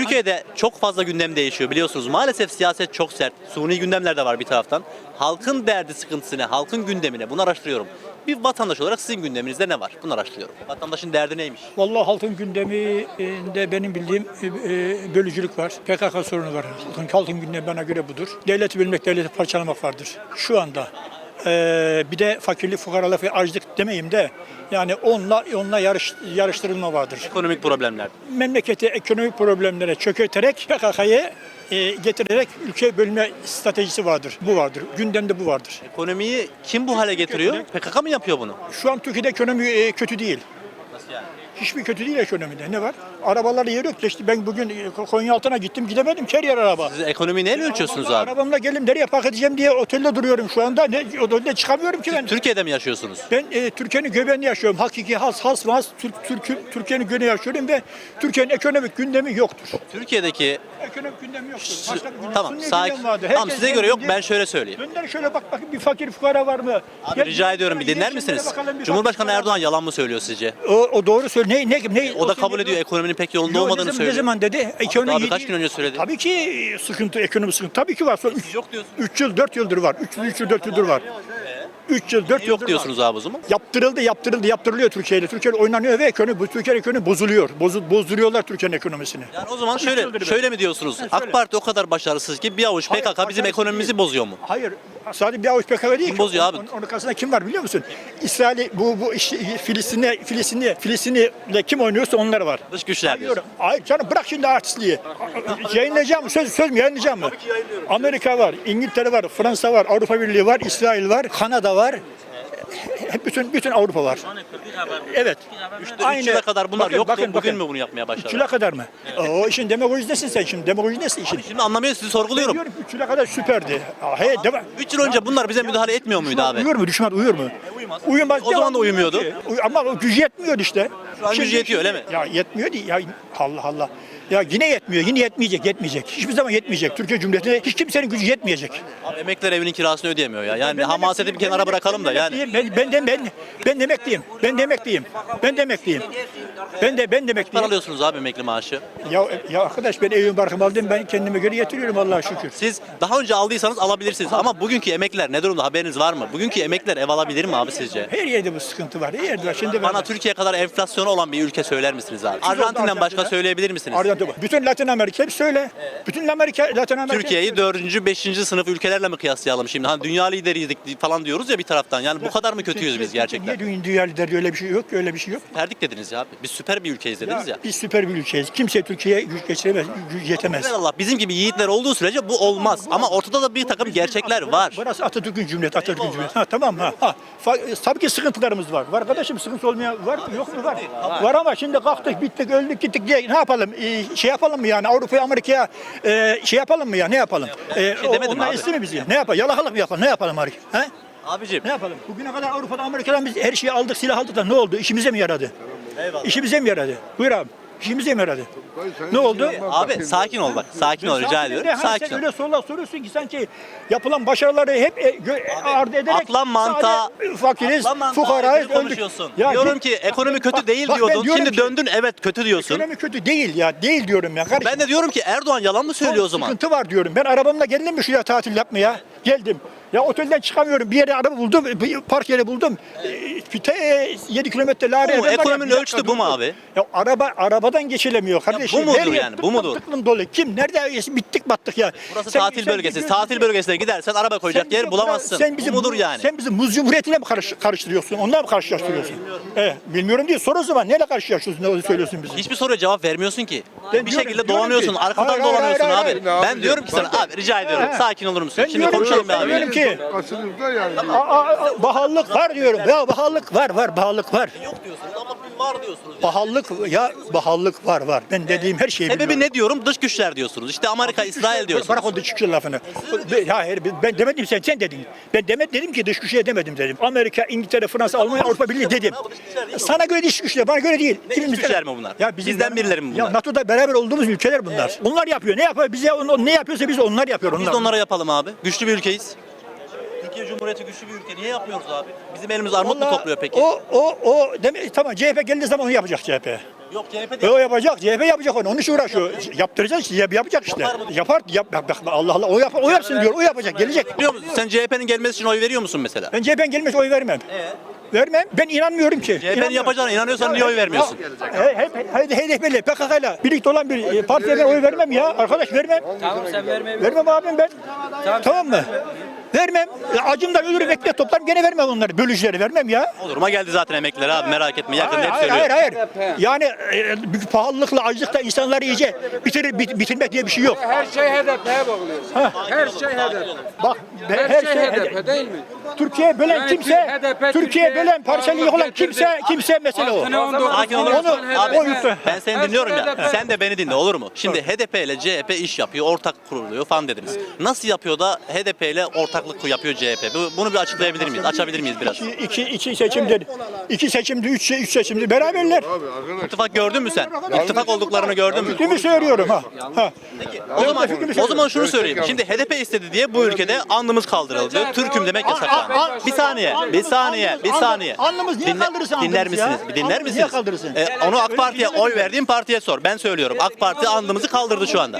Türkiye'de çok fazla gündem değişiyor biliyorsunuz. Maalesef siyaset çok sert. Suni gündemler de var bir taraftan. Halkın derdi sıkıntısını, halkın gündemine bunu araştırıyorum. Bir vatandaş olarak sizin gündeminizde ne var? Bunu araştırıyorum. Vatandaşın derdi neymiş? Vallahi halkın gündeminde benim bildiğim e, e, bölücülük var. PKK sorunu var. Halkın, halkın gündemi bana göre budur. Devleti bilmek, devleti parçalamak vardır. Şu anda. E, bir de fakirlik, fukaralık ve açlık demeyeyim de yani onunla onunla yarış, yarıştırılma vardır. Ekonomik problemler. Memleketi ekonomik problemlere çökerterek PKK'yı e, getirerek ülke bölme stratejisi vardır. Bu vardır. Gündemde bu vardır. Ekonomiyi kim bu hale getiriyor? PKK mı yapıyor bunu? Şu an Türkiye'de ekonomi e, kötü değil. Nasıl yani? Hiçbir kötü değil ekonomide. Ne var? Arabalarda yer yok. Geçti. Ben bugün e, Konya altına gittim gidemedim. Her yer araba. Siz ekonomiyi neyle ölçüyorsunuz Arabamla- abi? Arabamla gelin nereye park edeceğim diye otelde duruyorum şu anda. Ne, otelde çıkamıyorum ki ben. Türkiye'de mi yaşıyorsunuz? Ben e, Türkiye'nin göbeğinde yaşıyorum. Hakiki has has has Türk, Türk, Türkiye'nin göbeğinde yaşıyorum ve Türkiye'nin ekonomik gündemi yoktur. Türkiye'deki Ekonomik gündemi yoktur. Tamam sakin. Tamam size göre yok ben şöyle söyleyeyim. Gönder şöyle bak bakın bir fakir fukara var mı? Abi Gel- rica ediyorum bir dinler misiniz? bakalım bir Cumhurbaşkanı Erdoğan yalan mı söylüyor sizce? O, o doğru söylüyor. Ne, ne, ne, O da kabul ediyor ekonominin pek yolunda Yo, olmadığını ne zaman, söylüyor. Ne zaman dedi? Ekonomi iyi birkaç değil. gün önce söyledi. Tabii ki sıkıntı, ekonomi sıkıntı. Tabii ki var. Son üç, Yok diyorsun. 3 yıl, 4 yıldır var. 3 3 yıl, 4 yıldır var. 3 yıl, 4 yıldır Yok var. diyorsunuz abi o zaman. Yaptırıldı, yaptırıldı, yaptırılıyor Türkiye'yle. Türkiye oynanıyor ve ekonomi, bu Türkiye ekonomi bozuluyor. Bozu, bozduruyorlar Türkiye'nin ekonomisini. Yani o zaman şöyle şöyle mi diyorsunuz? söyle. AK Parti o kadar başarısız ki bir avuç Hayır, PKK bizim başarısız ekonomimizi değil. bozuyor mu? Hayır, sadece bir avuç PKK değil Kim ki. bozuyor abi? Onun, onun arkasında kim var biliyor musun? İsrail, bu, bu işte, Filistin'e, Filistin'e, Filistin'le kim oynuyorsa onlar var. Dış güçler Hayır, diyorsun. hayır canım bırak şimdi artistliği. yayınlayacağım? Söz, söz mü yayınlayacağım mı? Amerika var, İngiltere var, Fransa var, Avrupa Birliği var, İsrail var, Kanada var. Hep bütün bütün Avrupa var. Evet. Üçte üç yıla kadar bunlar Bakın, yoktu. bakın, Bugün bakın. mü bunu yapmaya Üç başladılar? yıla kadar mı? O işin demagojidesin sen şimdi. Demagoji nesin işin? Şimdi anlamıyor sizi sorguluyorum. Diyorum 3 yıla kadar süperdi. Aa, He, devam. 3 yıl önce bunlar bize müdahale etmiyor muydu abi? Uyuyor mu? Düşman uyuyor mu? Uyumaz. O zaman da uyumuyordu. ki. Ama o gücü yetmiyor işte. Şu an gücü yetiyor, öyle mi? Ya yetmiyor değil. Ya Allah Allah. Ya yine yetmiyor. Yine yetmeyecek. Yetmeyecek. Hiçbir zaman yetmeyecek. Türkiye Cumhuriyeti'nde hiç kimsenin gücü yetmeyecek. Abi emekliler evinin kirasını ödeyemiyor ya. Yani Ben hamaseti bir kenara ben bırakalım da yani. Ben ben de ben ben demekliyim. Ben demekliyim. Ben demekliyim. Ben de ben Para demekliyim. alıyorsunuz abi emekli maaşı. Ya ya arkadaş ben evimi barkımı aldım. Ben kendime göre yetiriyorum Allah'a şükür. Siz daha önce aldıysanız alabilirsiniz ama bugünkü emekliler ne durumda haberiniz var mı? Bugünkü emekliler ev alabilir mi abi sizce? Her yerde bu sıkıntı var. Her yerde var. Şimdi ben- Bana Türkiye kadar enflasyonu olan bir ülke söyler misiniz abi? Arjantin'den başka söyleyebilir misiniz? Var. Bütün Latin Amerika hep söyle. Bütün Amerika, Latin Amerika Türkiye'yi söyle. 4. 5. sınıf ülkelerle mi kıyaslayalım şimdi? Hani dünya lideriydik falan diyoruz ya bir taraftan. Yani bu kadar mı kötüyüz biz gerçekten? Niye dünya, lideri öyle bir şey yok, öyle bir şey yok. Verdik dediniz ya abi. Biz süper bir ülkeyiz dediniz ya. Biz süper bir ülkeyiz. Kimse Türkiye'ye güç geçiremez, güç yetemez. Allah bizim gibi yiğitler olduğu sürece bu olmaz. Ama ortada da bir takım gerçekler var. Burası Atatürk'ün cumhuriyeti, Atatürk'ün cumhuriyeti. Ha tamam ha. ha. Fa- Tabii ki sıkıntılarımız var. Var kardeşim sıkıntı olmayan var mı? Yok mu? Var. Var ama şimdi kalktık, bittik, öldük, gittik diye ne yapalım? Ee, şey yapalım mı yani? Avrupa'ya, Amerika'ya e, şey yapalım mı ya? Ne yapalım? Ee, şey demedim onlar abi. istiyor mi bizi? Ne yapalım? Yalakalık mı yapalım? Ne yapalım Harik? He? Abicim Ne yapalım? Bugüne kadar Avrupa'da, Amerika'dan biz her şeyi aldık, silah aldık da ne oldu? İşimize mi yaradı? Eyvallah. İşimize mi yaradı? Buyur abi. İşimize mi yaradı? Ne oldu? abi sakin ol bak. Sakin ol rica ediyorum. hani Sakin sen ol. öyle sorular soruyorsun ki sanki yapılan başarıları hep e, gö- ardı ederek Atlan mantığa, sadece fakiriz, atlan mantığa fukarayız, aykırı öldük. konuşuyorsun. Ya diyorum ki ekonomi kötü bak- değil bak ben diyordun. diyorum Şimdi ki, döndün evet kötü diyorsun. Ekonomi kötü değil ya. Değil diyorum ya. Kardeşim, Ben de diyorum ki Erdoğan yalan mı söylüyor o zaman? Sıkıntı var diyorum. Ben arabamla geldim mi şuraya tatil yapmaya? Geldim. Ya otelden çıkamıyorum. Bir yere araba buldum. Bir park yeri buldum. Ee, Te 7 kilometre lare. Bu mu? Ekonominin ölçütü bu mu abi? Ya araba arabadan geçilemiyor kardeşim. mudur Her yani? Bu mudur? Tıklım dolu. Kim? Nerede? Bittik battık ya. Burası Sen- tatil sen bölgesi. gidiyorsun- Tatil bölgesine gidersen araba koyacak Sen yer bulamazsın. Sen bizi bu mudur yani? Sen bizi muz cumhuriyetiyle mi karış, karıştırıyorsun? Onunla mı karşılaştırıyorsun? Evet, bilmiyorum değil. Sor o zaman. Neyle karşılaştırıyorsun? Ne söylüyorsun bize? Hiçbir soruya cevap vermiyorsun ki. Ben bir diyorum- şekilde diyorum dolanıyorsun. ki- arkadan Hayır, dolanıyorsun hayır, abi. hayır, hayır. Ben diyorum ki sana abi rica ediyorum. Sakin olur musun? Şimdi konuşalım be abi. Ki- Aslında yani. Bahallık var diyorum. Ya bahallık var var bahallık var. Yok diyorsunuz ama bir var diyorsunuz. Bahallık ya bahallık var var. Ben dediğim her şeyi Sebebi biliyorum. ne diyorum? Dış güçler diyorsunuz. İşte Amerika, İsrail diyorsunuz. Bırak o dış güçler lafını. Ya hayır ben demedim sen sen dedin. Ben demet dedim ki dış güçler demedim dedim. Amerika, İngiltere, Fransa, Almanya, Avrupa Birliği dedim. Ya? Sana göre dış güçler, bana göre değil. Ne dış güçler mi bunlar? bizim Bizden birileri mi Ya bunlar? NATO'da beraber olduğumuz ülkeler bunlar. Onlar yapıyor. Ne yapıyor? Bize on, ne yapıyorsa biz onlar yapıyor. Biz Onlar. de onlara yapalım abi. Güçlü bir ülkeyiz. Türkiye Cumhuriyeti güçlü bir ülke. Niye yapmıyoruz abi? Bizim elimiz armut mu Vallahi topluyor peki? O o o demek tamam CHP geldiği zaman onu yapacak CHP. Yok CHP E o yapacak, CHP yapacak onu. Onun için uğraşıyor. Yaptıracak, CHP yapacak işte. Yapar, yap, bak, bak, Allah Allah, o, yap, o yapsın diyor, o yapacak, gelecek. Biliyor musun? Sen CHP'nin gelmesi için oy veriyor musun mesela? Ben CHP'nin gelmesi oy vermem. Vermem, ben inanmıyorum ki. CHP'nin İnanmıyorum. yapacağına inanıyorsan niye oy vermiyorsun? He- Hep hep HDP'li, PKK'yla birlikte olan bir e, partiye ben oy vermem ya. Arkadaş vermem. Tamam sen verme. Vermem abim ben. Tamam mı? Vermem. E, Acımdan ölürüm bekle toplarım gene vermem onları. Bölücüleri vermem ya. O duruma geldi zaten emekliler abi merak etme yakında Hayır, hep hayır, söylüyor. hayır, hayır. Yani e, büyük pahalılıkla, açlıkla insanları iyice bitir, bit- bitirmek diye bir şey yok. Her şey HDP'ye bağlıyorsun. Her şey HDP. Bak be- Her, şey HDP değil mi? Türkiye bölen Yani kimse, HDP Türkiye Türkiye bölen parçalayıcı olan varlık kimse, getirdi. kimse mesele o. Altına 19 Sakin olur Onu- musun? Abi, o yuttu. ben seni Her dinliyorum şey ya. HDP. Sen de beni dinle olur mu? Şimdi HDP ile CHP iş yapıyor, ortak kuruluyor falan dediniz. Nasıl yapıyor da HDP ile ortaklık yapıyor CHP? Bu- Bunu bir açıklayabilir miyiz? Açabilir miyiz biraz? İki, iki seçimdir. İki seçimdi, üç, üç seçimdi. Beraberler. İttifak gördün mü sen? İttifak olduklarını gördün mü? Değil mi söylüyorum ha? ha. O zaman, o zaman şunu söyleyeyim. Şimdi HDP istedi diye bu ülkede andımız kaldırıldı. Türk'üm demek yasaklandı. An- an- Bir saniye, bir saniye, bir An- saniye. Alnımız niye kaldırırsın Dinler ya? misiniz? Bir dinler Andımızı niye misiniz? kaldırırsın? E, onu AK Parti'ye oy verdiğim partiye sor. Ben söylüyorum. AK Parti andımızı kaldırdı şu anda.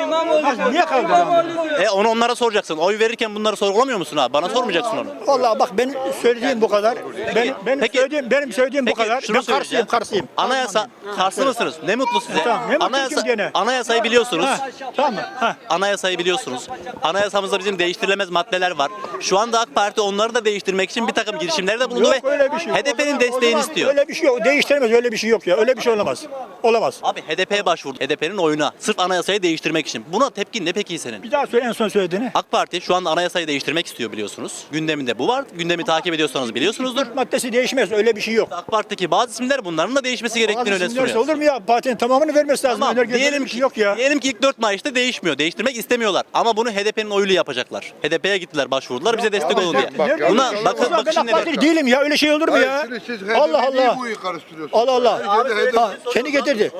Niye kaldırırdın? E onu onlara soracaksın. Oy verirken bunları sorgulamıyor musun abi? Bana sormayacaksın onu. Vallahi bak benim söylediğim bu kadar. Benim, benim Peki- söylediğim, benim söylediğim bu Peki kadar. şunu Ben söyleyeceğim. karşıyım, karşıyım. Anayasa karşı mısınız? Ne mutlu size. Tamam, ne mutlu Anayasa, kim gene? anayasayı biliyorsunuz. Ha, tamam mı? Ha. Anayasayı biliyorsunuz. Anayasamızda bizim değiştirilemez maddeler var. Şu anda AK Parti onları da değiştirmek için bir takım girişimlerde bulundu Yok ve öyle bir şey yok. O HDP'nin zaman- desteğini o zaman istiyor. Öyle bir şey yok. Değiştiremez öyle bir şey yok ya. Öyle bir şey olamaz. Olamaz. Abi HDP'ye başvurdu. HDP'nin oyuna. Sırf anayasayı değiştirmek için. Buna tepkin ne peki senin? Bir daha söyle en son söylediğini. AK Parti şu anda anayasayı değiştirmek istiyor biliyorsunuz. Gündeminde bu var. Gündemi takip ediyorsanız biliyorsunuzdur. Maddesi değişmez. Öyle bir şey yok. AK Parti'deki bazı isimler bunların da değişmesi gerektiğini öne sürüyor. olur mu ya? Partinin tamamını vermesi lazım. Tamam, Önerge diyelim bir ki, şey yok ya. diyelim ki ilk 4 Mayıs'ta değişmiyor. Değiştirmek istemiyorlar. Ama bunu HDP'nin oyuyla yapacaklar. HDP'ye gittiler, başvurdular. Bize destek olun diye. bak, Nerede- Buna yanlış bakın zaman bakın ben şimdi AK Partili değilim ya. Öyle şey olur mu ya? Hayır, siz Allah HDP'yi Allah. bu iyi karıştırıyorsunuz. Allah Allah. HDP Ha, kendi getirdi.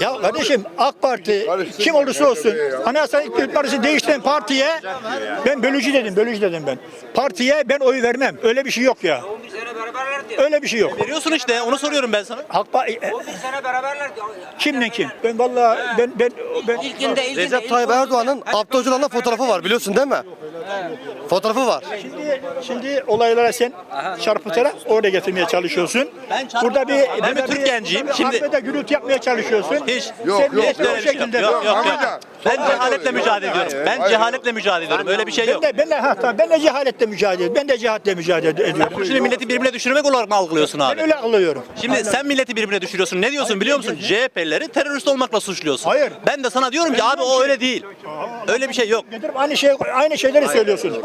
Ya kardeşim AK Parti kim olursa olsun Anayasa İktidar Partisi değiştiren partiye ben bölücü dedim, bölücü dedim ben. Partiye ben oy vermem. Öyle bir şey yok ya. Öyle bir şey yok. veriyorsun işte. Onu soruyorum ben sana. AK Parti sene beraberler. kimle kim? Ben vallahi ben ben ben İlkinde ilkinde. Recep Tayyip Erdoğan'ın Abdü Öcalan'la fotoğrafı var biliyorsun değil mi? Fotoğrafı var. Şimdi, şimdi olaylara sen çarpıtarak oraya getirmeye çalışıyorsun. Ben burada bir Ben bir Türk genciyim. bir Şimdi- arkada gürültü yapmaya çalışıyorsun. Hiç. Yok, Sen yok, o bir şey yok. şekilde Yok yok yok. Amca, Ben cehaletle hayır, mücadele hayır, ediyorum. Ben hayır. cehaletle mücadele ediyorum. Öyle bir şey Ben yok. de ben de ha tamam ben de cehaletle mücadele ediyorum. Ben de cehaletle mücadele ediyorum. Şimdi milleti birbirine düşürmek olarak mı algılıyorsun Ben abi? öyle alıyorum. Şimdi sen milleti birbirine düşürüyorsun. Ne diyorsun biliyor musun? CHP'leri terörist olmakla suçluyorsun. Hayır. Ben de sana diyorum ki abi o öyle değil. Öyle bir şey yok. Getirip aynı şey aynı şeyleri söylüyorsun.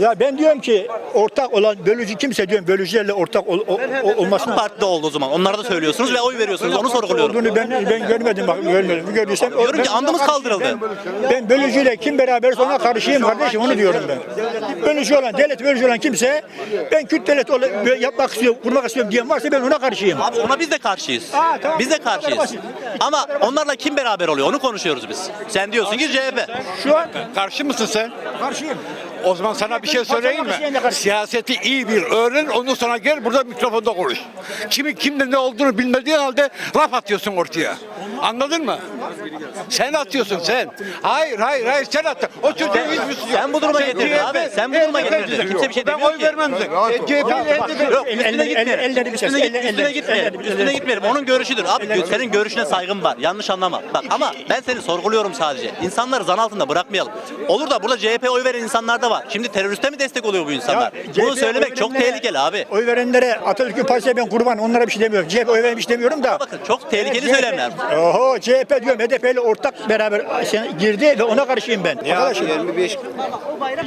Ya ben diyorum ki ortak olan bölücü kimse diyorum bölücülerle ortak ol, o, o, olmasına Partide oldu o zaman. Onlara da söylüyorsunuz ve oy veriyorsunuz. Onu sorguluyorum. olduğunu ben ben görmedim bak görmedim. Gördüysem Diyorum ki ben andımız kaldırıldı. Ben, ben bölücüyle kim beraberse ona karşıyım kardeşim onu diyorum ben. Bölücü olan devlet bölücü olan kimse ben Kürt devlet böyle yapmak istiyorum kurmak istiyorum diyen varsa ben ona karşıyım. Abi ona biz de karşıyız. Aa, tamam. Biz de karşıyız. Ama onlarla kim beraber oluyor? Onu konuşuyoruz biz. Sen diyorsun ki CHP. Şu an Karşı mısın sen? karşıyım. O zaman sana bir şey söyleyeyim mi? Siyaseti iyi bir öğren, ondan sonra gel burada mikrofonda konuş. Kimi kimde ne olduğunu bilmediğin halde laf atıyorsun ortaya. Anladın mı? Sen atıyorsun sen. Hayır hayır hayır sen at. O çocuğun hiçbir. Sen bu duruma getirdin abi. Sen bu duruma getirdin. Kimse bir şey Ben demiyor oy ki. vermem de. Yok üstüne elleri- gitmeyelim. elleri bir ses, Üstüne, eller- üstüne eller- gitmeyelim. Üstüne gitmeyelim. Onun görüşüdür. Abi gö- senin görüşüne saygım var. Yanlış anlama. Bak ama ben seni sorguluyorum sadece. İnsanları zan altında bırakmayalım. Olur da burada CHP oy veren insanlar da var. Şimdi teröriste mi destek oluyor bu insanlar? Bunu CHP söylemek çok verenlere- tehlikeli abi. Oy verenlere Atatürk'ün partisiye ben kurban onlara bir şey demiyorum. CHP oy vermiş demiyorum da. Bakın çok tehlikeli Evet, söylemler. CHP Oho CHP diyorum HDP ile ortak beraber şey, girdi ve ona karşıyım ben. Ya Arkadaşım 25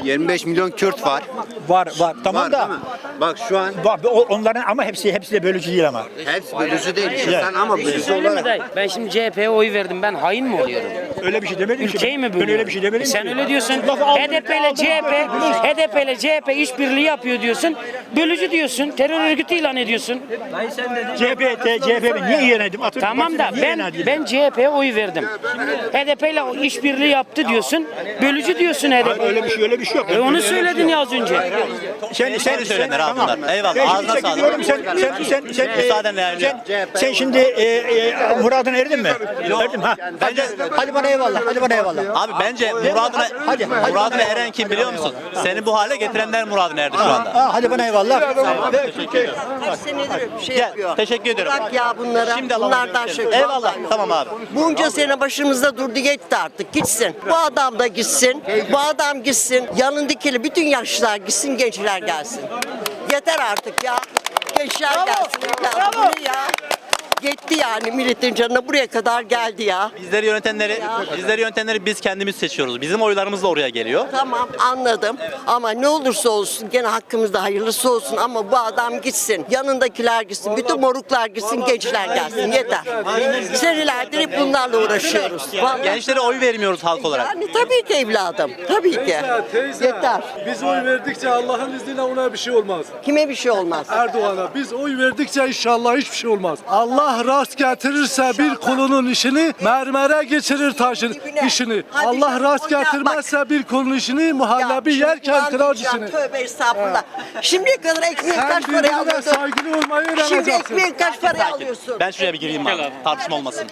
25 milyon Kürt var. var var tamam var da. değil mi? Bak şu an Var, o- onların ama hepsi hepsi de bölücü değil ama. hepsi bölücü değil. Ya. sen ama bölücü Söyleyeyim mi olarak. dayı? Ben şimdi CHP'ye oy verdim. Ben hain mi oluyorum? Öyle bir şey demedim ki. Ülkeyi ben. mi Ben bölüyorum? öyle bir şey demedim Sen ki. öyle diyorsun. Lafı HDP ile CHP. HDP ile CHP işbirliği yapıyor diyorsun. Bölücü diyorsun. Terör örgütü ilan ediyorsun. CHP, CHP niye ilan edeyim? Atatürk Tamam da Partisi'ni niye ben edeyim? ben CHP'ye oy verdim. HDP ile işbirliği yaptı diyorsun. Bölücü diyorsun HDP. Öyle bir şey öyle bir şey yok. E onu söyledin ya az önce. Sen Seni söylenir abi bunlar. Eyvallah, Ben ağzına şimdi sağlık. çekiliyorum. Sen sen sen sen e, Müsaadenle yani. sen, sen şimdi e, e, muradına erdin mi? Erdim ha. Bence Hadi bana eyvallah. Hadi bana eyvallah. Abi bence muradına Hadi, hadi. muradına eren kim biliyor musun? Seni bu hale getirenler muradına erdi şu anda. Ha, hadi bana eyvallah. Kaç senedir bir şey Gel, yapıyor. teşekkür ediyorum. Bırak ya bunlara. Şimdi alalım Bunlardan görüşelim. şey. Eyvallah. Vallahi yok. Tamam abi. Bunca sene başımızda durdu gitti artık gitsin. Bu adam da gitsin. Bu adam gitsin. Yanındakiyle bütün yaşlılar gitsin gençler gelsin. Yeter artık ya. Gençler gelsin. Ya, bu ne ya? Gitti yani milletin canına buraya kadar geldi ya. Bizleri yönetenleri, bizleri yönetenleri biz kendimiz seçiyoruz. Bizim oylarımız da oraya geliyor. Tamam anladım ama ne olursa olsun gene hakkımızda hayırlısı olsun ama bu adam gitsin. Yanındakiler gitsin. Bütün moruklar gitsin gençler gelsin yeter. Senelerdir hep bunlarla uğraşıyoruz. Vallahi. Gençlere oy vermiyoruz halk olarak. Yani tabii ki evladım. Tabii ki. Yeter. Biz oy verdikçe Allah'ın izniyle ona bir şey olmaz. Kime bir şey olmaz. Erdoğan'a biz oy verdikçe inşallah hiçbir şey olmaz. Allah rast getirirse bir kulunun işini mermere geçirir taşın Dibine. işini. Hadi Allah canım, rast getirmezse bir kulun işini muhallebi yerken kırar işini. Tövbe estağfurullah. Şimdiye kadar ekmeği kaç paraya birbirine alıyordun? saygılı olmayı Şimdi öğreneceksin. ekmeği kaç paraya alıyorsun? Ben şuraya bir gireyim abi. Tartışma olmasın.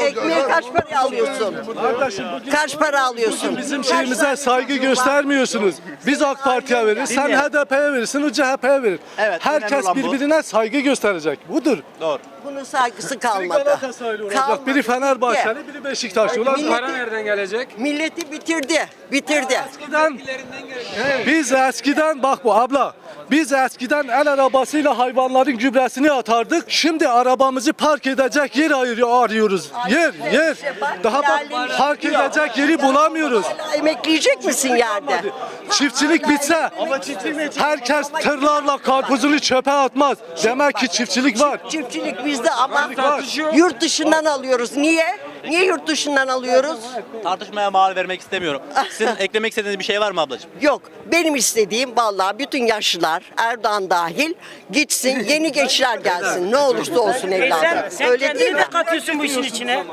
Ekmeği kaç paraya alıyorsun? Kardeşim bugün Kaç para alıyorsun? bizim şeyimize saygı göstermiyorsunuz. Biz AK Parti'ye veririz, sen HDP'ye verirsin, o CHP'ye verir. Evet, önemli Herkes olan bu. birbirine saygı gösterecek. Budur. Doğru. Bunun saygısı Biri kalmadı. Galatasaraylı olacak, Kalmadı. biri Fenerbahçeli, biri Beşiktaşlı olacak. Para nereden gelecek? Milleti bitirdi. Bitirdi. Eskiden biz eskiden bak bu abla biz eskiden el arabasıyla hayvanların gübresini atardık. Şimdi arabamızı park edecek yer ayırıyor arıyoruz. Yer yer. Daha bak park edecek yeri bulamıyoruz. Emekleyecek misin yerde? Çiftçilik bitse herkes tırlarla karpuzunu çöpe atmaz. Demek ki çiftçilik var. Çiftçilik bizde ama yurt dışından alıyoruz. Niye? Niye yurt dışından alıyoruz? Tartışmaya mal vermek istemiyorum. Sizin eklemek istediğiniz bir şey var mı ablacığım? Yok. Benim istediğim vallahi bütün yaşlılar Erdoğan dahil gitsin yeni gençler gelsin. Ne olursa olsun E evladım. sen, sen Öyle değil kendini mi? de katıyorsun bu işin içine.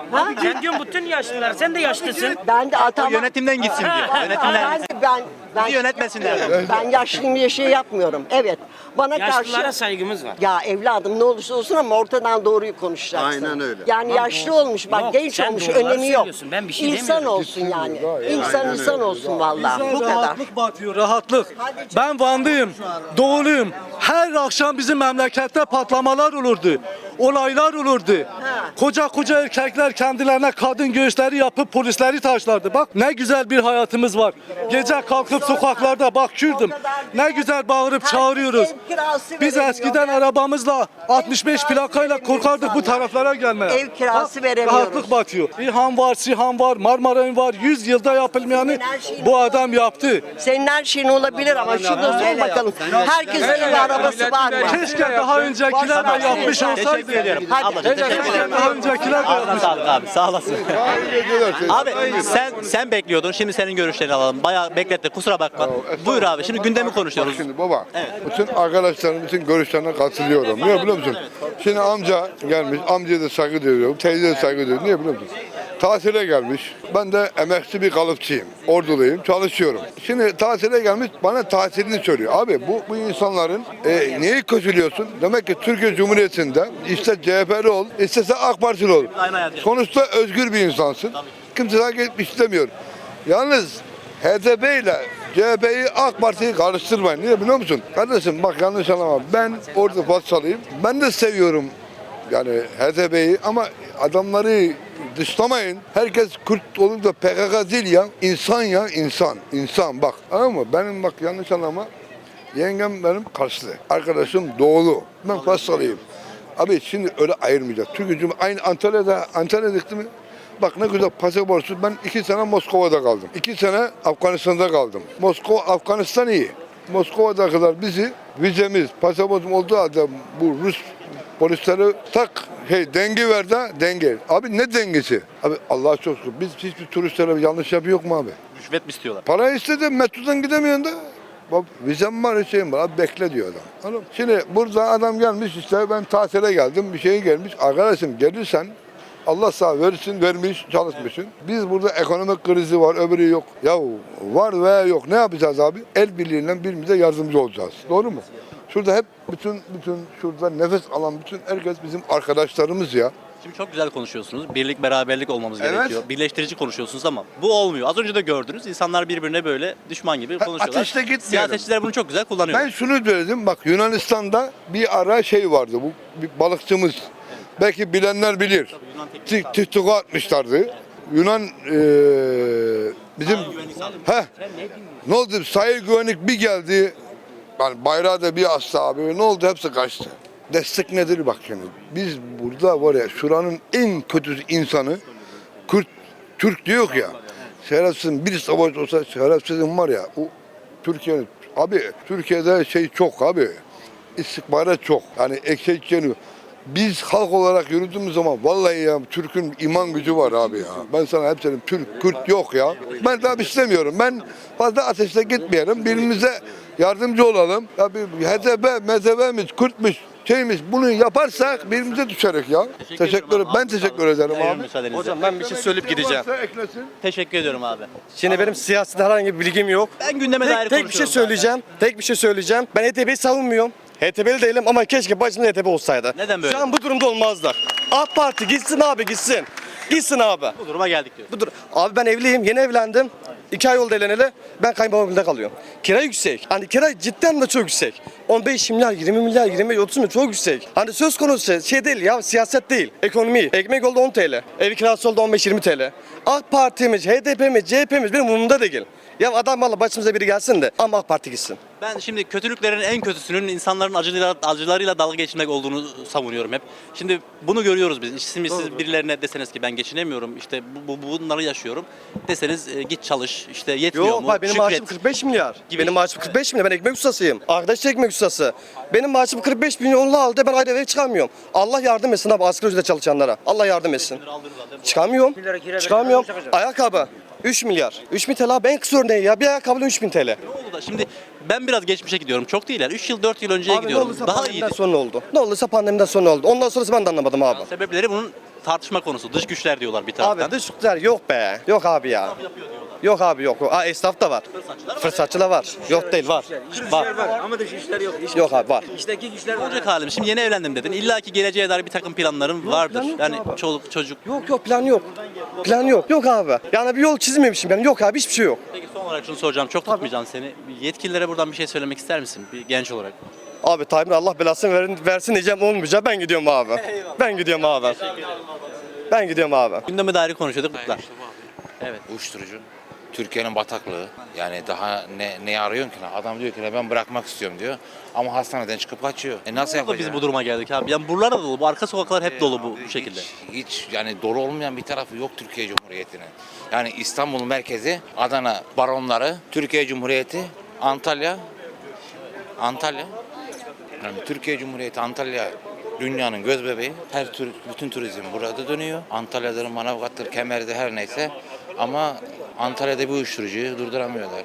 Sen diyorsun bütün yaşlılar, sen de yaşlısın. Ben de atam. Yönetimden gitsin diyor. Ben Yönetimden de ben ben Bizi yönetmesinler. Ben yaşlıyım diye şey yapmıyorum. Evet. Bana Yaşlılara karşı saygımız var. ya evladım ne olursa olsun ama ortadan doğruyu konuşacaksın. Aynen öyle. Yani yaşlı olmuş bak Yok, genç sen olmuş doğruları önemi yok. söylüyorsun. Ben bir şey İnsan demiyorum. olsun yani. İnsan insan olsun vallahi. Bu kadar. rahatlık batıyor, rahatlık. Ben Vanlıyım, doğuluyum. Her akşam bizim memlekette patlamalar olurdu. Olaylar olurdu. Koca koca erkekler kendilerine kadın göğüsleri yapıp polisleri taşlardı. Bak ne güzel bir hayatımız var. Gece kalkıp sokaklarda bak Kürdüm. Ne güzel bağırıp çağırıyoruz. Biz eskiden arabamızla 65 plakayla korkardık bu taraflara gelmeye. Ev kirası veremiyoruz. Rahatlık batıyor. İHAN var, SİHAN var, Marmaray'ın var. 100 yılda yapılmayanı bu adam yaptı. Senin her şeyin olabilir ama şurada sor bakalım. Herkesin ev arabası var mı? Keşke daha öncekiler de yapmış olsaydı. Teşekkür ediyorum. Hadi. Ederim. daha öncekiler Ağzına sağlık abi sağ olasın. abi sen sen bekliyordun şimdi senin görüşlerini alalım. Bayağı beklettik kusura bakma. Buyur abi şimdi gündemi konuşuyoruz. Şimdi baba, bütün arkadaşlarım bütün görüşlerine katılıyorum. Niye biliyor musun? Şimdi amca gelmiş, amcaya da saygı duyuyorum, teyzeye de saygı duyuyorum. Niye biliyor musun? Tatile gelmiş. Ben de emekli bir kalıpçıyım. Orduluyum, çalışıyorum. Şimdi tatile gelmiş, bana tatilini söylüyor. Abi bu, bu insanların e, neyi kötülüyorsun? Demek ki Türkiye Cumhuriyeti'nde işte CHP'li ol, istese AK Partili ol. Sonuçta özgür bir insansın. Kimse sana gitmek istemiyor. Yalnız HDP ile CHP'yi AK Parti'yi karıştırmayın. Niye biliyor musun? Kardeşim bak yanlış anlama. Ben orada Fatsalıyım. Ben de seviyorum yani HDP'yi ama adamları dışlamayın. Herkes Kürt olur da PKK değil ya. İnsan ya insan. İnsan bak. Anladın mı? Benim bak yanlış anlama. Yengem benim Karslı. Arkadaşım Doğulu. Ben Fassalıyım. Abi şimdi öyle ayırmayacağız. Cumhuriyeti aynı Antalya'da Antalya dikti mi? Bak ne güzel pasaportsuz. Ben iki sene Moskova'da kaldım. İki sene Afganistan'da kaldım. Moskova, Afganistan iyi. Moskova'dakiler bizi vizemiz, pasaportum olduğu halde bu Rus polisleri tak hey denge ver de denge. Abi ne dengesi? Abi Allah'a çok şükür. Biz hiçbir turistlere yanlış yapıyor mu abi? Rüşvet mi istiyorlar? Para istedi metrodan gidemiyorsun da. Bak vizem var şeyim var abi bekle diyor adam. Anladın? Şimdi burada adam gelmiş işte ben tatile geldim bir şey gelmiş. Arkadaşım gelirsen Allah sağ versin, vermiş, çalışmışsın. Biz burada ekonomik krizi var, öbürü yok. Ya var veya yok. Ne yapacağız abi? El birliğiyle birbirimize yardımcı olacağız. Doğru mu? Şurada hep bütün bütün şurada nefes alan bütün herkes bizim arkadaşlarımız ya. Şimdi çok güzel konuşuyorsunuz. Birlik beraberlik olmamız Evet. gerekiyor. Birleştirici konuşuyorsunuz ama bu olmuyor. Az önce de gördünüz. insanlar birbirine böyle düşman gibi konuşuyorlar. ateşte gitmeyelim. Siyasetçiler bunu çok güzel kullanıyor. Ben şunu dedim bak Yunanistan'da bir ara şey vardı bu bir balıkçımız. Belki bilenler bilir. Yunan teknik Tik- TikTok'a atmışlardı. Yunan eee, bizim he ne oldu sahil güvenlik bir geldi. Yani bayrağı da bir astı abi. Ne oldu hepsi kaçtı. Destek nedir bak şimdi. Biz burada var ya şuranın en kötü insanı Kürt, Türk diyor ya. Şerefsizin bir savaş olsa şerefsizin var ya. O Türkiye'nin abi Türkiye'de şey çok abi. İstihbarat çok. Yani eksik geliyor. Biz halk olarak yürüdüğümüz zaman vallahi ya Türk'ün iman gücü var abi ya. Ben sana hep söyleyeyim Türk, Kürt yok ya. Ben daha istemiyorum. Ben fazla ateşte gitmeyelim. Birbirimize yardımcı olalım. Ya bir HDP, MZP'miz, Kürtmüş, şeymiş bunu yaparsak birbirimize düşerek ya. Teşekkür, ederim. Ben teşekkür ederim abi. müsaadenizle. Hocam ben bir şey söyleyip gideceğim. Teşekkür ediyorum abi. Şimdi benim siyasete herhangi bir bilgim yok. Ben gündeme dair Tek, tek bir şey söyleyeceğim. Tek bir şey söyleyeceğim. Ben HDP'yi savunmuyorum. HDP'li değilim ama keşke başımda HDP olsaydı. Neden böyle? Şu an bu durumda olmazlar. AK Parti gitsin abi gitsin. Gitsin abi. Bu duruma geldik diyor. Bu dur- Abi ben evliyim, yeni evlendim. İki ay oldu evleneli. Ben kayınbabamda kalıyorum. Kira yüksek. Hani kira cidden de çok yüksek. 15 milyar, 20 milyar, 25, 30 milyar çok yüksek. Hani söz konusu şey değil ya, siyaset değil. Ekonomi. Ekmek oldu 10 TL. Ev kirası oldu 15-20 TL. AK Parti'miz, HDP'miz, CHP'miz benim umurumda değil. Ya adam valla başımıza biri gelsin de ama AK Parti gitsin. Ben şimdi kötülüklerin en kötüsünün insanların acılarıyla, acılarıyla dalga geçmek olduğunu savunuyorum hep. Şimdi bunu görüyoruz biz. Şimdi siz birilerine deseniz ki ben geçinemiyorum, işte bu, bu- bunları yaşıyorum. Deseniz e, git çalış, işte yetmiyor Yok mu? bak benim maaşım Şükret. 45 milyar. Gibi. Benim maaşım 45 milyar. Ben ekmek ustasıyım. Arkadaş da ekmek ustası. Benim maaşım 45 milyonlu halde ben ayda eve çıkamıyorum. Allah yardım etsin abi asgari ücretle çalışanlara. Allah yardım etsin. Çıkamıyorum. Çıkamıyorum. Ayakkabı 3 milyar. 3 bin TL abi en kısa örneği ya. Bir ayakkabıyla 3 bin TL. Ne oldu da şimdi ben biraz geçmişe gidiyorum. Çok değil yani. 3 yıl 4 yıl önceye Abi ne gidiyorum. olursa Daha pandemiden iyiydi. sonra oldu. Ne olursa pandemiden sonra oldu. Ondan sonrası ben de anlamadım abi. Sebepleri bunun tartışma konusu. Dış güçler diyorlar bir taraftan. Abi dış güçler yok be. Yok abi ya. Yok abi yok. Aa esnaf da var. Fırsatçılar var. Yok değil var. Var. Ama dış işler yok. İş, Yok abi var. İçteki güçler var. Olacak halim. Şimdi yeni evlendim dedin. İlla ki geleceğe dair bir takım planların vardır. plan yok Yani abi. çoluk çocuk. Yok yok plan yok. Plan yok. Yok abi. Yani bir yol çizmemişim ben. Yok abi hiçbir şey yok. Peki son olarak şunu soracağım. Çok tutmayacağım seni. Yetkililere buradan bir şey söylemek ister misin? Bir genç olarak. Abi Tayyip'in Allah belasını verin, versin diyeceğim olmayacak. Ben gidiyorum abi. Ben gidiyorum abi. Ben gidiyorum abi. Gündeme dair konuşuyorduk. Evet. uyuşturucu. Türkiye'nin bataklığı. Yani daha ne ne arıyorsun ki? Adam diyor ki ben bırakmak istiyorum diyor. Ama hastaneden çıkıp kaçıyor. E nasıl Nasıl yapacağız? biz bu duruma geldik abi? Yani buralar da dolu. Bu arka sokaklar hep dolu bu, bu şekilde. Hiç, hiç yani dolu olmayan bir tarafı yok Türkiye Cumhuriyeti'nin. Yani İstanbul merkezi, Adana baronları, Türkiye Cumhuriyeti, Antalya, Antalya. Yani Türkiye Cumhuriyeti Antalya dünyanın göz bebeği. Her tür, bütün turizm burada dönüyor. Antalya'dır, Manavgat'tır, Kemer'de her neyse. Ama Antalya'da bir uyuşturucuyu durduramıyorlar.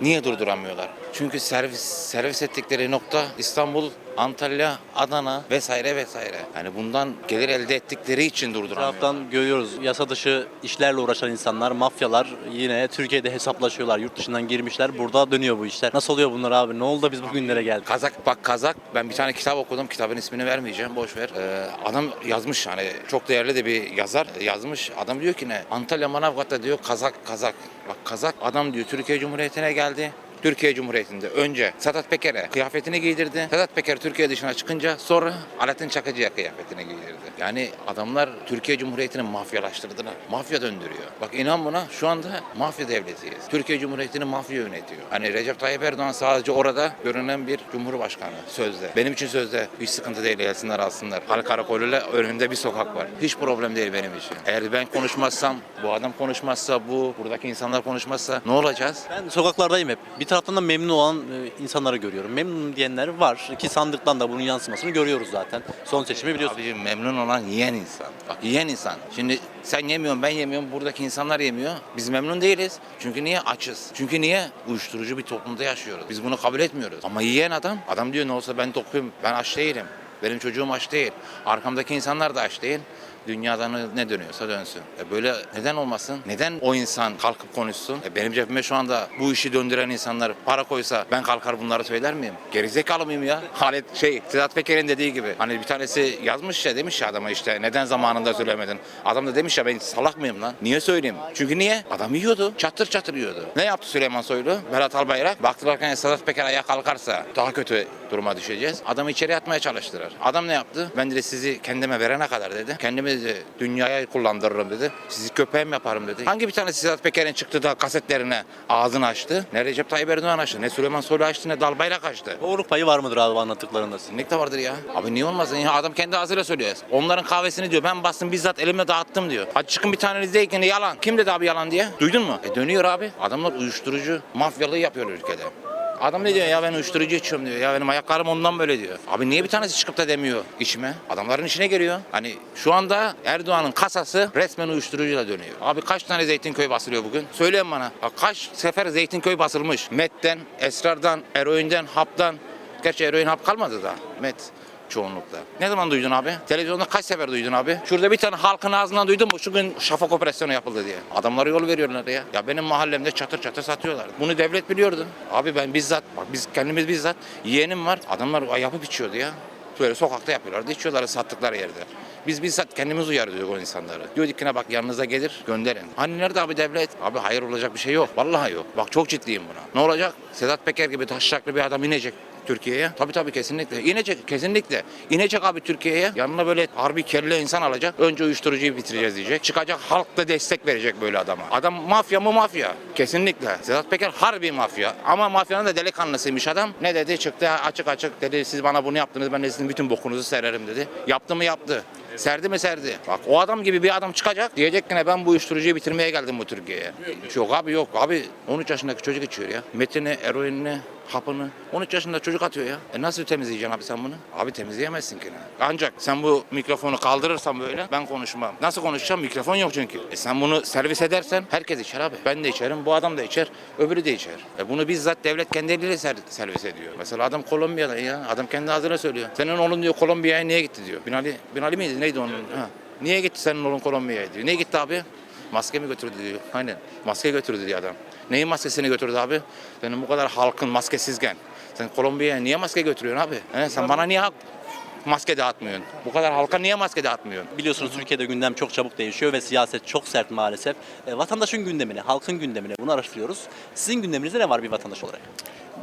Niye durduramıyorlar? Çünkü servis servis ettikleri nokta İstanbul, Antalya, Adana vesaire vesaire. Yani bundan gelir elde ettikleri için Bir durduramıyorlar. taraftan görüyoruz yasa dışı işlerle uğraşan insanlar, mafyalar yine Türkiye'de hesaplaşıyorlar. Yurt dışından girmişler. Burada dönüyor bu işler. Nasıl oluyor bunlar abi? Ne oldu da biz bugünlere geldik? Kazak bak Kazak ben bir tane kitap okudum kitabın ismini vermeyeceğim boş ver. Ee, adam yazmış hani çok değerli de bir yazar yazmış. Adam diyor ki ne Antalya Manavgat'ta diyor Kazak Kazak. Bak Kazak adam diyor Türkiye Cumhuriyeti'ne geldi. Türkiye Cumhuriyeti'nde önce Sedat Peker'e kıyafetini giydirdi. Sedat Peker Türkiye dışına çıkınca sonra Alaaddin Çakıcı'ya kıyafetini giydirdi. Yani adamlar Türkiye Cumhuriyeti'ni mafyalaştırdılar. Mafya döndürüyor. Bak inan buna şu anda mafya devletiyiz. Türkiye Cumhuriyeti'ni mafya yönetiyor. Hani Recep Tayyip Erdoğan sadece orada görünen bir cumhurbaşkanı sözde. Benim için sözde hiç sıkıntı değil gelsinler alsınlar. Halk karakoluyla önünde bir sokak var. Hiç problem değil benim için. Eğer ben konuşmazsam, bu adam konuşmazsa, bu buradaki insanlar konuşmazsa ne olacağız? Ben sokaklardayım hep. Bir taraftan da memnun olan e, insanları görüyorum. Memnun diyenler var ki sandıktan da bunun yansımasını görüyoruz zaten. Son seçimi biliyorsun. Abicim memnun olan yiyen insan. Bak yiyen insan. Şimdi sen yemiyorsun ben yemiyorum buradaki insanlar yemiyor. Biz memnun değiliz. Çünkü niye? Açız. Çünkü niye? Uyuşturucu bir toplumda yaşıyoruz. Biz bunu kabul etmiyoruz. Ama yiyen adam, adam diyor ne olsa ben tokuyum, ben aç değilim. Benim çocuğum aç değil. Arkamdaki insanlar da aç değil. Dünyada ne- dönüyorsa dönsün. E böyle neden olmasın? Neden o insan kalkıp konuşsun? E benim cebime şu anda bu işi döndüren insanlar para koysa ben kalkar bunları söyler miyim? Gerizekalı mıyım ya? Halit şey Sedat Peker'in dediği gibi. Hani bir tanesi yazmış ya demiş ya adama işte neden zamanında söylemedin? Adam da demiş ya ben salak mıyım lan? Niye söyleyeyim? Çünkü niye? Adam yiyordu. Çatır çatır yiyordu. Ne yaptı Süleyman Soylu? Berat Albayrak. Baktılar ki Sedat Peker ayağa kalkarsa daha kötü duruma düşeceğiz. Adamı içeri atmaya çalıştılar. Adam ne yaptı? Ben de sizi kendime verene kadar dedi. Kendimi dedi, dünyaya kullandırırım dedi. Sizi köpeğim yaparım dedi. Hangi bir tanesi Sedat Peker'in çıktı da kasetlerine ağzını açtı? Ne Recep Tayyip Erdoğan açtı, ne Süleyman Soylu açtı, ne Dalbayrak açtı. Doğruluk payı var mıdır abi anlattıklarında? Kesinlikle vardır ya. Abi niye olmasın ya? Adam kendi ağzıyla söylüyor. Onların kahvesini diyor. Ben bastım bizzat elimle dağıttım diyor. Hadi çıkın bir tane izleyin yalan. Kim dedi abi yalan diye? Duydun mu? E dönüyor abi. Adamlar uyuşturucu, mafyalığı yapıyor ülkede. Adam ne diyor ya ben uyuşturucu içiyorum diyor. Ya benim ayaklarım ondan böyle diyor. Abi niye bir tanesi çıkıp da demiyor içime? Adamların işine geliyor. Hani şu anda Erdoğan'ın kasası resmen uyuşturucuyla dönüyor. Abi kaç tane Zeytinköy basılıyor bugün? Söyleyin bana. Bak kaç sefer Zeytinköy basılmış? Met'ten, esrardan, eroinden, haptan. Gerçi eroin hap kalmadı da. Met çoğunlukla. Ne zaman duydun abi? Televizyonda kaç sefer duydun abi? Şurada bir tane halkın ağzından duydun mu? Şu gün şafak operasyonu yapıldı diye. Adamlara yol veriyorlar ya. Ya benim mahallemde çatır çatır satıyorlar. Bunu devlet biliyordu. Abi ben bizzat, bak biz kendimiz bizzat yeğenim var. Adamlar yapıp içiyordu ya. Böyle sokakta yapıyorlardı. içiyorlar sattıkları yerde. Biz bizzat kendimiz uyarıyorduk o insanları. Diyorduk ki bak yanınıza gelir gönderin. Hani nerede abi devlet? Abi hayır olacak bir şey yok. Vallahi yok. Bak çok ciddiyim buna. Ne olacak? Sedat Peker gibi taşraklı bir adam inecek Türkiye'ye. Tabii tabii kesinlikle. İnecek kesinlikle. İnecek abi Türkiye'ye. Yanına böyle harbi kelle insan alacak. Önce uyuşturucuyu bitireceğiz diyecek. Çıkacak halk da destek verecek böyle adama. Adam mafya mı mafya? Kesinlikle. Sedat Peker harbi mafya. Ama mafyanın da delikanlısıymış adam. Ne dedi? Çıktı açık açık dedi siz bana bunu yaptınız ben de sizin bütün bokunuzu sererim dedi. Yaptı mı yaptı. Serdi mi serdi. Bak o adam gibi bir adam çıkacak. Diyecek ki ben bu uyuşturucuyu bitirmeye geldim bu Türkiye'ye. Yok abi yok abi. 13 yaşındaki çocuk içiyor ya. Metini, eroinini, hapını 13 yaşında çocuk atıyor ya. E nasıl temizleyeceksin abi sen bunu? Abi temizleyemezsin ki. Ancak sen bu mikrofonu kaldırırsan böyle ben konuşmam. Nasıl konuşacağım? Mikrofon yok çünkü. E sen bunu servis edersen herkes içer abi. Ben de içerim, bu adam da içer, öbürü de içer. E bunu bizzat devlet kendi eliyle ser- servis ediyor. Mesela adam Kolombiya'da ya. Adam kendi ağzına söylüyor. Senin oğlun diyor Kolombiya'ya niye gitti diyor. Binali, Binali miydi? Neydi onun? Ha. Niye gitti senin oğlun Kolombiya'ya diyor. Niye gitti abi? Maske mi götürdü diyor. Aynen. Maske götürdü diyor adam. Neyin maskesini götürdü abi? Senin bu kadar halkın maskesizken. Sen Kolombiya'ya niye maske götürüyorsun abi? He, sen bana niye maske dağıtmıyorsun? Bu kadar halka niye maske dağıtmıyorsun? Biliyorsunuz Türkiye'de gündem çok çabuk değişiyor ve siyaset çok sert maalesef. E, vatandaşın gündemine, halkın gündemine bunu araştırıyoruz. Sizin gündeminizde ne var bir vatandaş olarak?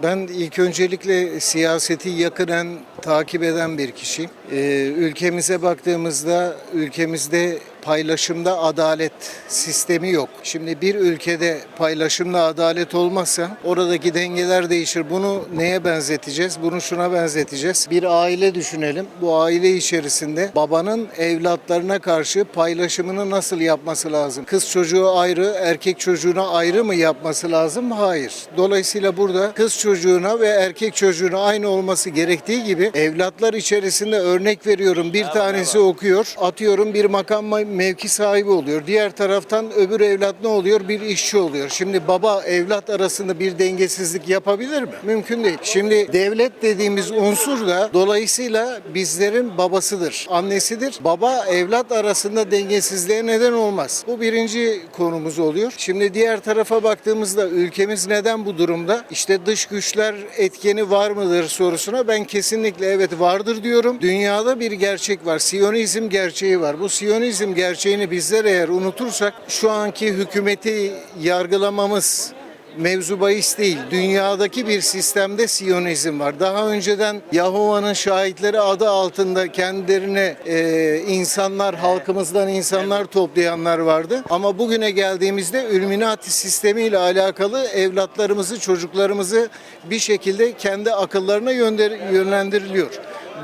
Ben ilk öncelikle siyaseti yakından takip eden bir kişiyim. Ee, ülkemize baktığımızda ülkemizde paylaşımda adalet sistemi yok. Şimdi bir ülkede paylaşımda adalet olmazsa oradaki dengeler değişir. Bunu neye benzeteceğiz? Bunu şuna benzeteceğiz. Bir aile düşünelim. Bu aile içerisinde babanın evlatlarına karşı paylaşımını nasıl yapması lazım? Kız çocuğu ayrı, erkek çocuğuna ayrı mı yapması lazım? Hayır. Dolayısıyla burada kız çocuğuna ve erkek çocuğuna aynı olması gerektiği gibi evlatlar içerisinde örnek veriyorum bir tanesi okuyor, atıyorum bir makam mevki sahibi oluyor. Diğer taraftan öbür evlat ne oluyor? Bir işçi oluyor. Şimdi baba evlat arasında bir dengesizlik yapabilir mi? Mümkün değil. Şimdi devlet dediğimiz unsur da dolayısıyla bizlerin babasıdır, annesidir. Baba evlat arasında dengesizliğe neden olmaz. Bu birinci konumuz oluyor. Şimdi diğer tarafa baktığımızda ülkemiz neden bu durumda? İşte dış güçler etkeni var mıdır sorusuna ben kesinlikle evet vardır diyorum. Dünyada bir gerçek var. Siyonizm gerçeği var. Bu Siyonizm gerçeğini bizler eğer unutursak şu anki hükümeti yargılamamız mevzu bahis değil. Dünyadaki bir sistemde Siyonizm var. Daha önceden Yahova'nın şahitleri adı altında kendilerine e, insanlar, halkımızdan insanlar toplayanlar vardı. Ama bugüne geldiğimizde Illuminati sistemiyle alakalı evlatlarımızı, çocuklarımızı bir şekilde kendi akıllarına yönlendiriliyor.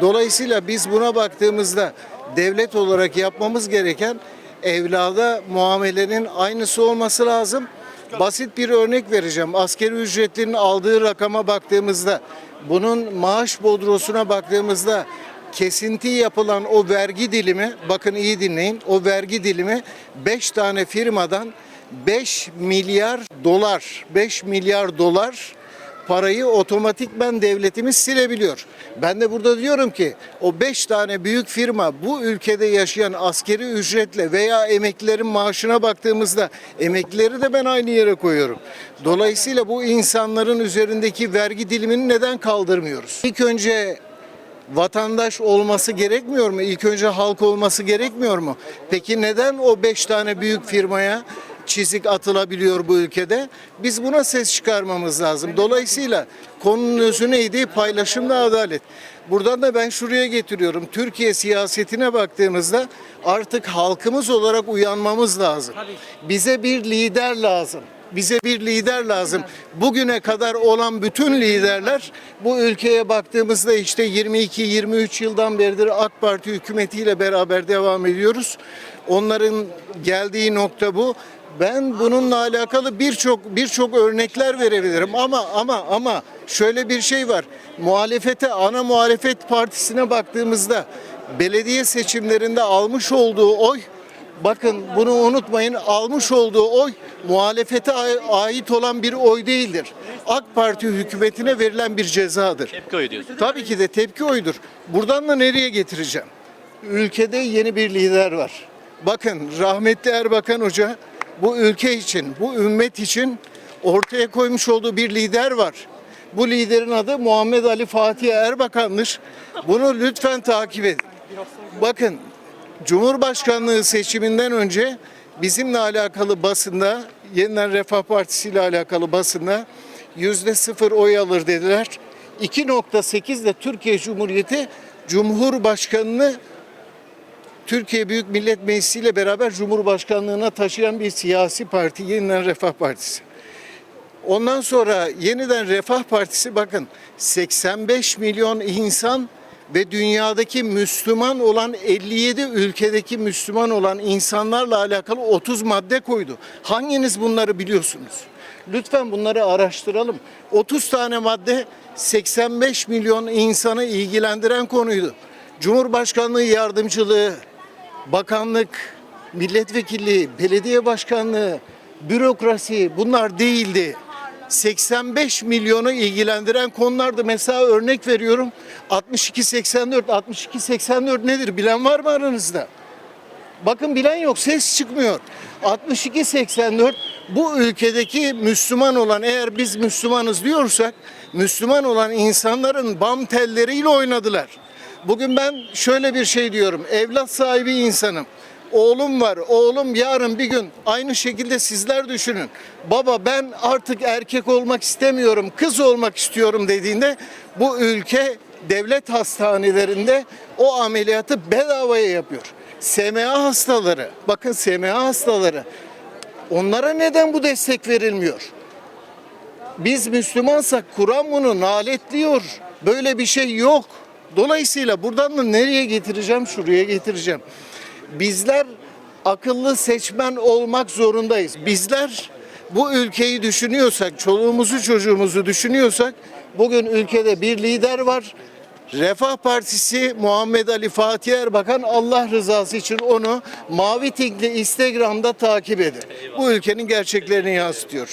Dolayısıyla biz buna baktığımızda devlet olarak yapmamız gereken evlada muamelenin aynısı olması lazım. Basit bir örnek vereceğim. Askeri ücretlerin aldığı rakama baktığımızda, bunun maaş bodrosuna baktığımızda kesinti yapılan o vergi dilimi, bakın iyi dinleyin, o vergi dilimi 5 tane firmadan 5 milyar dolar, 5 milyar dolar parayı otomatikmen devletimiz silebiliyor. Ben de burada diyorum ki o 5 tane büyük firma bu ülkede yaşayan askeri ücretle veya emeklilerin maaşına baktığımızda emeklileri de ben aynı yere koyuyorum. Dolayısıyla bu insanların üzerindeki vergi dilimini neden kaldırmıyoruz? İlk önce vatandaş olması gerekmiyor mu? İlk önce halk olması gerekmiyor mu? Peki neden o beş tane büyük firmaya çizik atılabiliyor bu ülkede? Biz buna ses çıkarmamız lazım. Dolayısıyla konunun özü neydi? Paylaşımla adalet. Buradan da ben şuraya getiriyorum. Türkiye siyasetine baktığımızda artık halkımız olarak uyanmamız lazım. Bize bir lider lazım. Bize bir lider lazım. Bugüne kadar olan bütün liderler bu ülkeye baktığımızda işte 22-23 yıldan beridir AK Parti hükümetiyle beraber devam ediyoruz. Onların geldiği nokta bu. Ben bununla alakalı birçok birçok örnekler verebilirim ama ama ama şöyle bir şey var. Muhalefete ana muhalefet partisine baktığımızda belediye seçimlerinde almış olduğu oy Bakın bunu unutmayın almış olduğu oy muhalefete ait olan bir oy değildir. AK Parti hükümetine verilen bir cezadır. Tepki oyu diyorsun. Tabii ki de tepki oydur. Buradan da nereye getireceğim? Ülkede yeni bir lider var. Bakın rahmetli Erbakan Hoca bu ülke için, bu ümmet için ortaya koymuş olduğu bir lider var. Bu liderin adı Muhammed Ali Fatih Erbakan'dır. Bunu lütfen takip edin. Bakın Cumhurbaşkanlığı seçiminden önce bizimle alakalı basında, yeniden Refah Partisi ile alakalı basında yüzde sıfır oy alır dediler. 2.8 de Türkiye Cumhuriyeti Cumhurbaşkanını Türkiye Büyük Millet Meclisi ile beraber Cumhurbaşkanlığına taşıyan bir siyasi parti yeniden Refah Partisi. Ondan sonra yeniden Refah Partisi bakın 85 milyon insan ve dünyadaki Müslüman olan 57 ülkedeki Müslüman olan insanlarla alakalı 30 madde koydu. Hanginiz bunları biliyorsunuz? Lütfen bunları araştıralım. 30 tane madde 85 milyon insanı ilgilendiren konuydu. Cumhurbaşkanlığı yardımcılığı, bakanlık, milletvekilliği, belediye başkanlığı, bürokrasi bunlar değildi. 85 milyonu ilgilendiren konulardı. Mesela örnek veriyorum 62-84. 62-84 nedir? Bilen var mı aranızda? Bakın bilen yok ses çıkmıyor. 62-84 bu ülkedeki Müslüman olan eğer biz Müslümanız diyorsak Müslüman olan insanların bam telleriyle oynadılar. Bugün ben şöyle bir şey diyorum. Evlat sahibi insanım. Oğlum var. Oğlum yarın bir gün aynı şekilde sizler düşünün. Baba ben artık erkek olmak istemiyorum, kız olmak istiyorum dediğinde bu ülke devlet hastanelerinde o ameliyatı bedavaya yapıyor. SMA hastaları, bakın SMA hastaları. Onlara neden bu destek verilmiyor? Biz Müslümansak Kur'an bunu naletliyor. Böyle bir şey yok. Dolayısıyla buradan da nereye getireceğim? Şuraya getireceğim. Bizler akıllı seçmen olmak zorundayız. Bizler bu ülkeyi düşünüyorsak, çoluğumuzu çocuğumuzu düşünüyorsak bugün ülkede bir lider var. Refah Partisi Muhammed Ali Fatih Erbakan Allah rızası için onu Mavi Tingli Instagram'da takip edin. Bu ülkenin gerçeklerini yansıtıyor.